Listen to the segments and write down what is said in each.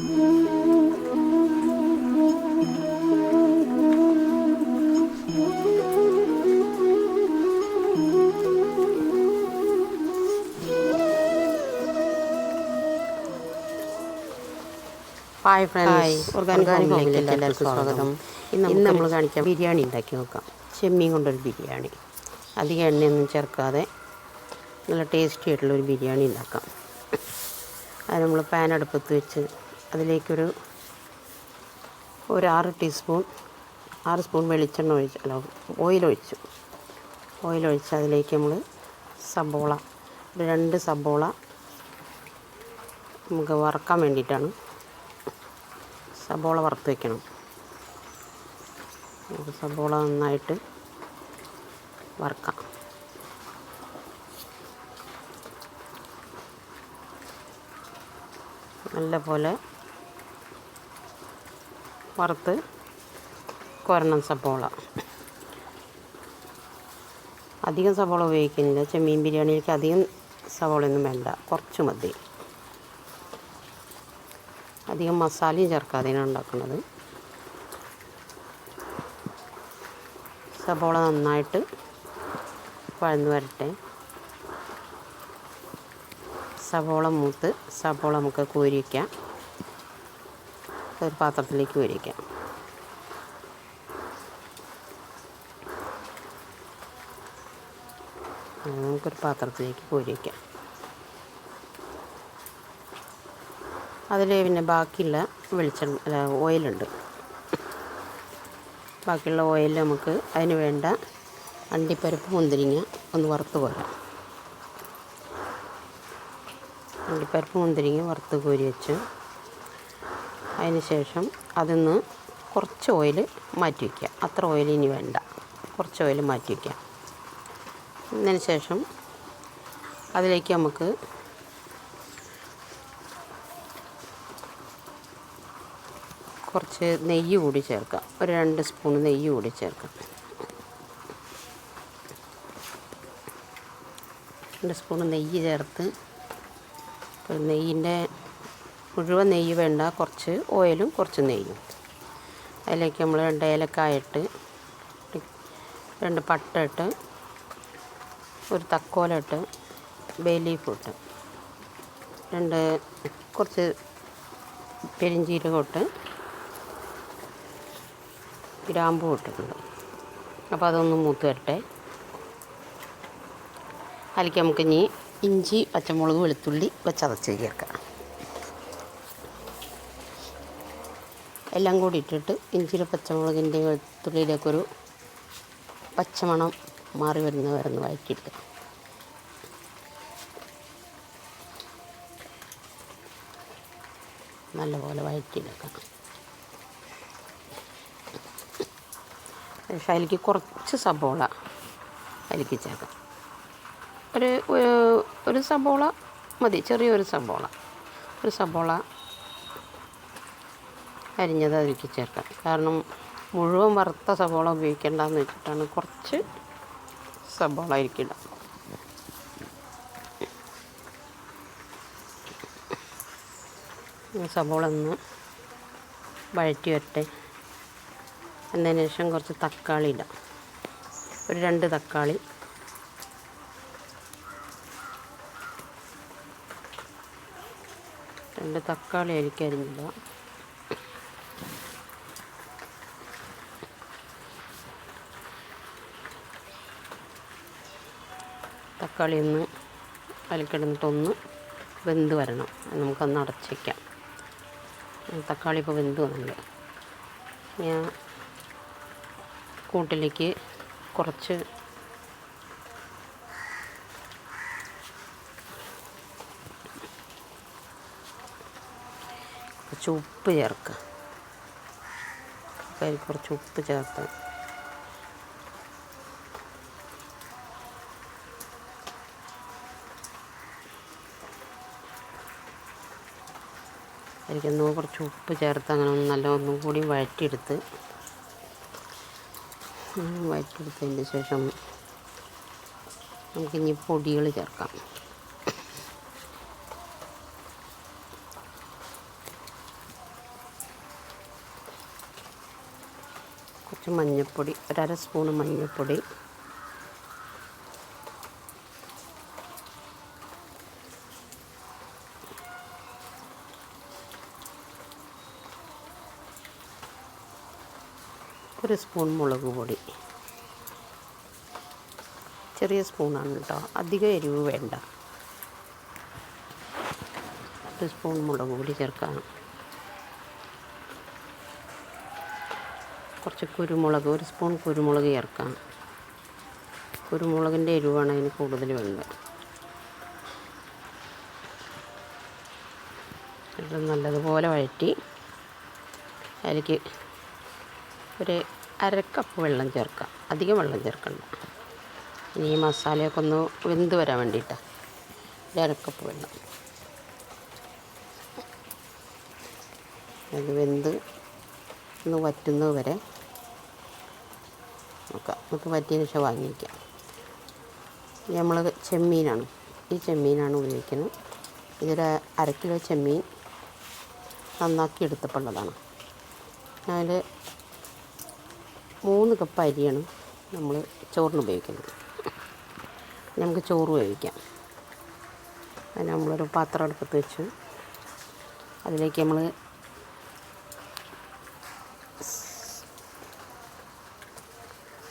Hi friends organic ഹോമിലേക്ക് എല്ലാവർക്കും സ്വാഗതം. ഇന്ന് നമ്മൾ കാണിക്കാം ബിരിയാണി ഉണ്ടാക്കി നോക്കാം. ചെമ്മീൻ കൊണ്ടൊരു ബിരിയാണി. അധികം എണ്ണയൊന്നും ചേർക്കാതെ നല്ല ടേസ്റ്റി ആയിട്ടുള്ളൊരു ബിരിയാണി ഉണ്ടാക്കാം. അത് നമ്മൾ പാൻ അടുപ്പത്ത് വെച്ച് അതിലേക്കൊരു ഒരു ആറ് ടീസ്പൂൺ ആറ് സ്പൂൺ വെളിച്ചെണ്ണ ഒഴിച്ച് അല്ല ഓയിലൊഴിച്ചു ഓയിലൊഴിച്ച് അതിലേക്ക് നമ്മൾ സബോള ഒരു രണ്ട് സബോള നമുക്ക് വറക്കാൻ വേണ്ടിയിട്ടാണ് സബോള വറുത്ത് വയ്ക്കണം സബോള നന്നായിട്ട് വറുക്കാം. നല്ല പോലെ വറുത്ത് കൊരണം സബോള. അധികം സബോള ഉപയോഗിക്കുന്നില്ല. ചെമ്മീൻ ബിരിയാണിയിലേക്ക് അധികം സബോളയൊന്നും വേണ്ട. കുറച്ച് മതി. അധികം മസാലയും ചേർക്കാതെയാണ് ഉണ്ടാക്കുന്നത്. സബോള നന്നായിട്ട് വഴന്ന് വരട്ടെ. സബോള മൂത്ത് സബോള നമുക്ക് കോരി ഒരു പാത്രത്തിലേക്ക് ഒഴിക്കാം നമുക്കൊരു പാത്രത്തിലേക്ക് പൂരിക്കാം അതിൽ പിന്നെ ബാക്കിയുള്ള വെളിച്ചെണ്ണ ഓയിലുണ്ട്. ബാക്കിയുള്ള ഓയിൽ നമുക്ക് അതിന് വേണ്ട അണ്ടിപ്പരിപ്പ് മുന്തിരിങ്ങ ഒന്ന് വറുത്ത് കോരാം. അണ്ടിപ്പരിപ്പ് മുന്തിരിങ്ങ വറുത്ത് കോരി വെച്ച് അതിന് ശേഷം അതിന്ന് കുറച്ച് ഓയിൽ മാറ്റി വയ്ക്കുക അത്ര ഓയിൽ ഇനി വേണ്ട. കുറച്ച് ഓയിൽ മാറ്റി വയ്ക്കുക അതിന് ശേഷം അതിലേക്ക് നമുക്ക് കുറച്ച് നെയ്യ് കൂടി ചേർക്കാം. ഒരു രണ്ട് സ്പൂൺ നെയ്യ് കൂടി ചേർക്കാം. രണ്ട് സ്പൂൺ നെയ്യ് ചേർത്ത് നെയ്യിന്റെ മുഴുവൻ നെയ്യ് വേണ്ട. കുറച്ച് ഓയിലും കുറച്ച് നെയ്യും. അതിലേക്ക് നമ്മൾ രണ്ട് ഏലക്കായ ഇട്ട് രണ്ട് പട്ട ഇട്ട് ഒരു തക്കോല ഇട്ട് ബേ ലീഫ് ഇട്ട് രണ്ട് കുറച്ച് പെരിഞ്ചീരകം ഇട്ട് ഗ്രാമ്പു ഇട്ടിട്ടുണ്ട്. അപ്പോൾ അതൊന്ന് മൂത്ത് വരട്ടെ. അതിലേക്ക് നമുക്ക് ഇനി ഇഞ്ചി പച്ചമുളക് വെളുത്തുള്ളി വെച്ചതച്ച് ചേർക്കാം. എല്ലാം കൂടി ഇട്ടിട്ട് ഇഞ്ചിയുടെ പച്ചമുളകിന്റെയും വെളുത്തുള്ളിയിലേക്കൊരു പച്ചമണം മാറി വരുന്ന വരുന്ന വഴറ്റിയെടുക്കുക നല്ലപോലെ വഴറ്റിയെടുക്കാം. പക്ഷേ അതിലേക്ക് കുറച്ച് സബോള അതിലേക്ക് ചേർക്കാം. ഒരു- ഒരു സബോള മതി ചെറിയൊരു സബോള. ഒരു സബോള അരിഞ്ഞത് അതിലേക്ക് ചേർക്കാം. കാരണം മുഴുവൻ വറുത്ത സബോള ഉപയോഗിക്കേണ്ടെന്ന് വെച്ചിട്ടാണ് കുറച്ച് സബോള ഈ സബോള ഒന്ന് വഴറ്റി വരട്ടെ. എന്നതിന് ശേഷം കുറച്ച് തക്കാളി ഇടാം. ഒരു രണ്ട് തക്കാളി. രണ്ട് തക്കാളി അരിക്ക് തക്കാളി ഒന്ന് അലക്കിടന്നിട്ടൊന്ന് വെന്ത് വരണം. നമുക്കൊന്ന് അടച്ച് വയ്ക്കാം തക്കാളി ഇപ്പോൾ വെന്ത് വന്നിട്ടുണ്ട്. ഞാൻ കൂട്ടിലേക്ക് കുറച്ച് കുറച്ച് ഉപ്പ് ചേർക്കുക. അതിൽ കുറച്ച് ഉപ്പ് ചേർത്ത് വഴറ്റിയെടുത്തിരിക്കുന്നു കുറച്ച് ഉപ്പ് ചേർത്ത് അങ്ങനെ ഒന്ന് നല്ല ഒന്നും കൂടി വഴറ്റിയെടുത്ത് വഴറ്റിയെടുത്തതിന് ശേഷം നമുക്കിനി പൊടികൾ ചേർക്കാം. കുറച്ച് മഞ്ഞൾപ്പൊടി ഒരര സ്പൂൺ മഞ്ഞൾപ്പൊടി ഒരു സ്പൂൺ മുളക് പൊടി. ചെറിയ സ്പൂണാണ് കേട്ടോ. അധികം എരിവ് വേണ്ട. ഒരു സ്പൂൺ മുളക് പൊടി ചേർക്കാം കുറച്ച് കുരുമുളക് ഒരു സ്പൂൺ കുരുമുളക് ചേർക്കാം. കുരുമുളകിന്റെ എരിവാണ് അതിന് കൂടുതൽ വേണ്ടത്. ഇത് നല്ലതുപോലെ വഴറ്റി അതിലേക്ക് ഒരു അരക്കപ്പ് വെള്ളം ചേർക്കുക. അധികം വെള്ളം ചേർക്കണ്ട. ഇനി ഈ മസാലയൊക്കെ ഒന്ന് വെന്ത് വരാൻ വേണ്ടിയിട്ടാണ് ഒരു അരക്കപ്പ് വെള്ളം. അത് വെന്ത് ഒന്ന് വറ്റുന്നത് വരെ നോക്കാം. നമുക്ക് വറ്റിയതിന് ശേഷം വാങ്ങിക്കാം. നമ്മൾ ചെമ്മീനാണ്. ഈ ചെമ്മീനാണ് ഉപയോഗിക്കുന്നത്. ഇതൊരു അര കിലോ ചെമ്മീൻ നന്നാക്കി എടുത്തപ്പോഴുള്ളതാണ്. അതിൽ മൂന്ന് കപ്പ് അരിയാണ് നമ്മൾ ചോറിന് ഉപയോഗിക്കുന്നത്. നമുക്ക് ചോറ് വേവിക്കാം. അതിന് നമ്മളൊരു പാത്രം അടുപ്പത്ത് വെച്ച്. അതിലേക്ക് നമ്മൾ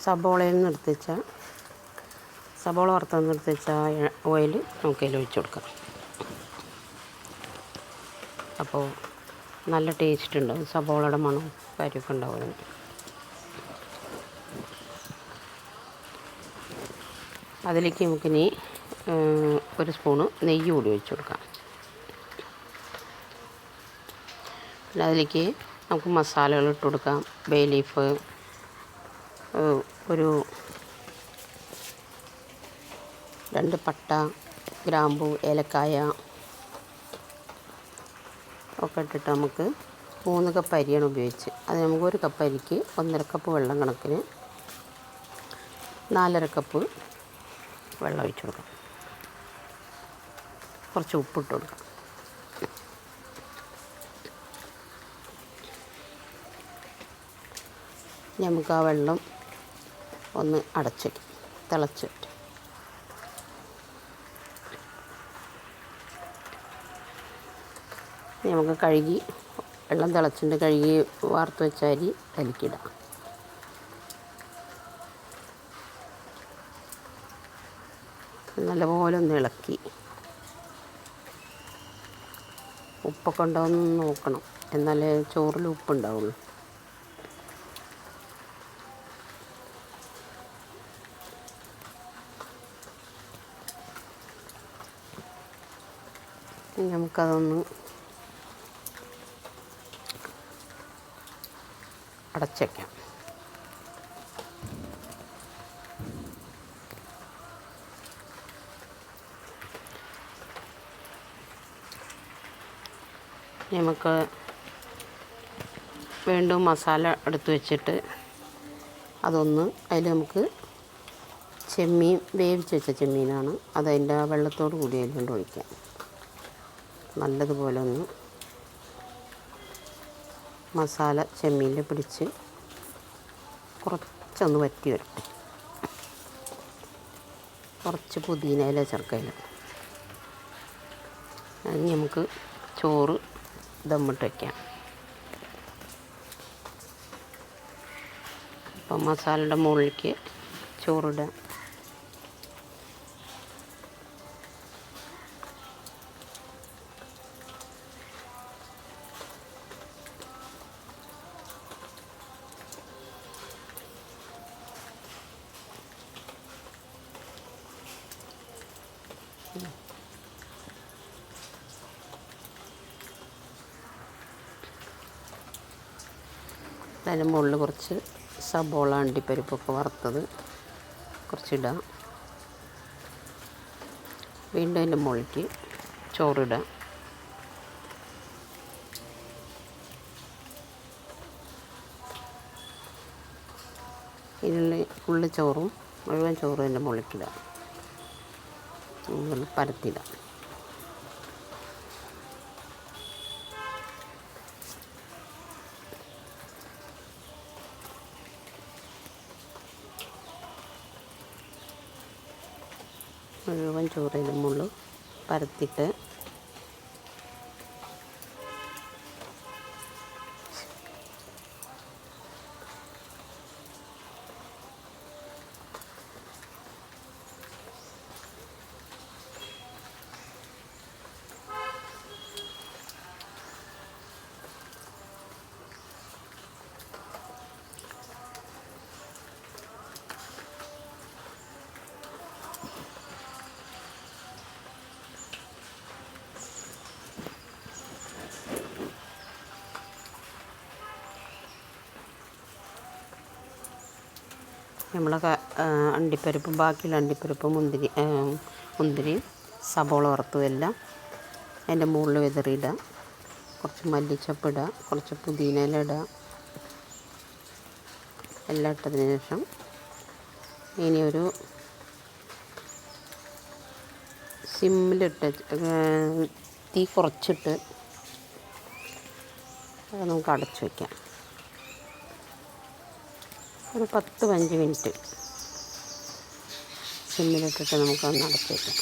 സബോളയിൽ നിന്ന് എടുത്ത് വെച്ച സബോള വറുത്തുനിന്ന് എടുത്ത് വെച്ച ഓയിൽ നമുക്ക് അതിൽ ഒഴിച്ചു കൊടുക്കാം. അപ്പോൾ നല്ല ടേസ്റ്റ് ഉണ്ടാവും. സബോളയുടെ മണവും കാര്യമൊക്കെ ഉണ്ടാവും അതിലേക്ക് നമുക്കിനി ഒരു സ്പൂണ് നെയ്യ് കൂടി ഒഴിച്ചു കൊടുക്കാം. പിന്നെ അതിലേക്ക് നമുക്ക് മസാലകൾ ഇട്ട് കൊടുക്കാം. ബേ ലീഫ് ഒരു രണ്ട് പട്ട ഗ്രാമ്പു ഏലക്കായ ഒക്കെ ഇട്ടിട്ട് നമുക്ക് മൂന്ന് കപ്പ് അരിയാണ് ഉപയോഗിച്ച്. അത് നമുക്ക് ഒരു കപ്പ് അരിക്ക് ഒന്നര കപ്പ് വെള്ളം കണക്കിന് നാലര കപ്പ് വെള്ളം ഒഴിച്ചു കൊടുക്കാം. കുറച്ച് ഉപ്പിട്ട് കൊടുക്കാം. നമുക്ക് ആ വെള്ളം ഒന്ന് അടച്ച് വയ്ക്കും തിളച്ച് വയ്ക്കും നമുക്ക് കഴുകി വെള്ളം തിളച്ചിട്ട് കഴുകി വാർത്ത് വെച്ച അരി അതിലേക്കിടാം നല്ലപോലെ ഒന്ന് ഇളക്കി. ഉപ്പൊക്കെ ഉണ്ടോ എന്ന് നോക്കണം. എന്നാലേ ചോറിൽ ഉപ്പുണ്ടാവുള്ളൂ. നമുക്കതൊന്ന് അടച്ചേക്കാം നമുക്ക് വീണ്ടും മസാല എടുത്ത് വെച്ചിട്ട് അതൊന്ന് അതിൽ നമുക്ക് ചെമ്മീൻ വേവിച്ച് വെച്ച ചെമ്മീനാണ്. അതതിന്റെ ആ വെള്ളത്തോട് കൂടി അതിലുകൊണ്ട് ഒഴിക്കാം. നല്ലതുപോലെ ഒന്ന് മസാല ചെമ്മീനിൽ പിടിച്ച് കുറച്ചൊന്ന് വറ്റി വരട്ടെ കുറച്ച് പുതിനയില ചേർക്കയില അത് നമുക്ക് ചോറ് ദമ്മിട്ട് വയ്ക്കാം അപ്പം മസാലയുടെ മുകളിലേക്ക് ചോറിടാം അതിന്റെ മുകളിൽ കുറച്ച് സബോള അണ്ടിപ്പരിപ്പൊക്കെ വറുത്തത് കുറച്ചിടാം. വീണ്ടും അതിന്റെ മുകളിലേക്ക് ചോറിടാം. ഇതിൽ ഫുള്ള് ചോറും മുഴുവൻ ചോറും അതിന്റെ മുകളിലേക്കിടാം പരത്തിടാം മുഴുവൻ ചോറിലും മുള്ളു പരത്തിയിട്ട് ആ, അണ്ടിപ്പരിപ്പും ബാക്കിയുള്ള അണ്ടിപ്പരിപ്പും മുന്തിരി മുന്തിരി മുന്തിരിയും സബോള വറുത്തും എല്ലാം അതിന്റെ മുകളിൽ വിതറിയിടുക. കുറച്ച് മല്ലിച്ചപ്പ് ഇടുക കുറച്ച് പുതിന ഇല ഇടുക. എല്ലാം ഇട്ടതിന് ശേഷം ഇനി ഒരു സിമ്മിലിട്ട് തീ കുറച്ചിട്ട് നമുക്ക് അടച്ചു വയ്ക്കാം. ഒരു പത്ത് പതിനഞ്ച് മിനിറ്റ് സിമ്മിലിട്ടിട്ട് നമുക്കൊന്ന് അടച്ച് വയ്ക്കാം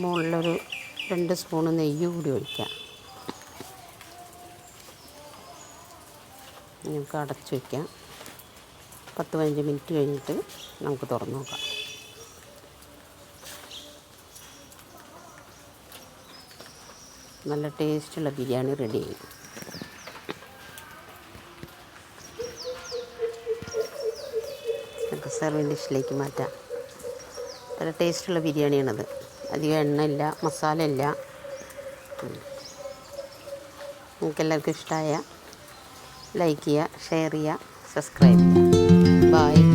മുകളിലൊരു രണ്ട് സ്പൂണ് നെയ്യ് കൂടി ഒഴിക്കാം. നമുക്ക് അടച്ചു വയ്ക്കാം പത്ത് പതിനഞ്ച് മിനിറ്റ് കഴിഞ്ഞിട്ട് നമുക്ക് തുറന്നു നോക്കാം. നല്ല ടേസ്റ്റുള്ള ബിരിയാണി റെഡി ആയി. നമുക്ക് സെർവിങ് ഡിഷിലേക്ക് മാറ്റാം. നല്ല ടേസ്റ്റുള്ള ബിരിയാണിയാണത്. അധികം എണ്ണയില്ല മസാല ഇല്ല നിങ്ങൾക്ക് എല്ലാവർക്കും ഇഷ്ടമായ ലൈക്ക് ചെയ്യുക ഷെയർ ചെയ്യുക സബ്സ്ക്രൈബ് ചെയ്യുക. ബായ്